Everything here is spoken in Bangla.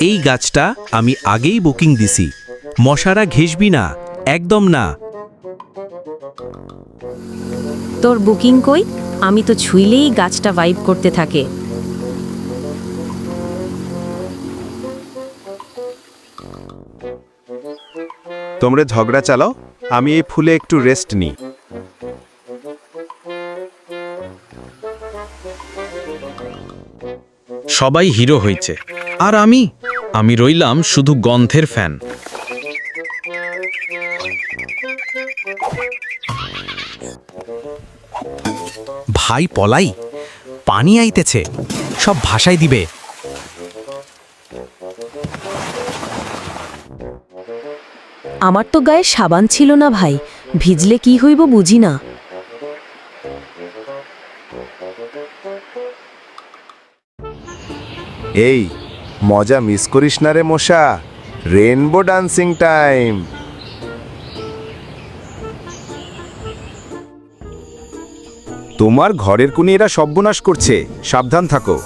এই গাছটা আমি আগেই বুকিং দিছি। মশারা ঘেসবি না একদম না। তোর বুকিং কই? আমি তো ছুইলেই গাছটা ভাইব করতে থাকে। তোমরা ঝগড়া চালাও আমি এই ফুলে একটু রেস্ট নিই। সবাই হিরো হয়েছে আর আমি? আমি রইলাম শুধু গন্ধের ফ্যান। ভাই পলাই, পানি আইতেছে, সব ভাষায় দিবে। আমার তো গায়ে সাবান ছিল না ভাই, ভিজলে কি হইব বুঝি না। এই, মজা মিস করিস না রে মশা। রেনবো ডান্সিং টাইম তোমার ঘরের কোণে এরা সর্বনাশ করছে। সাবধান থাকো।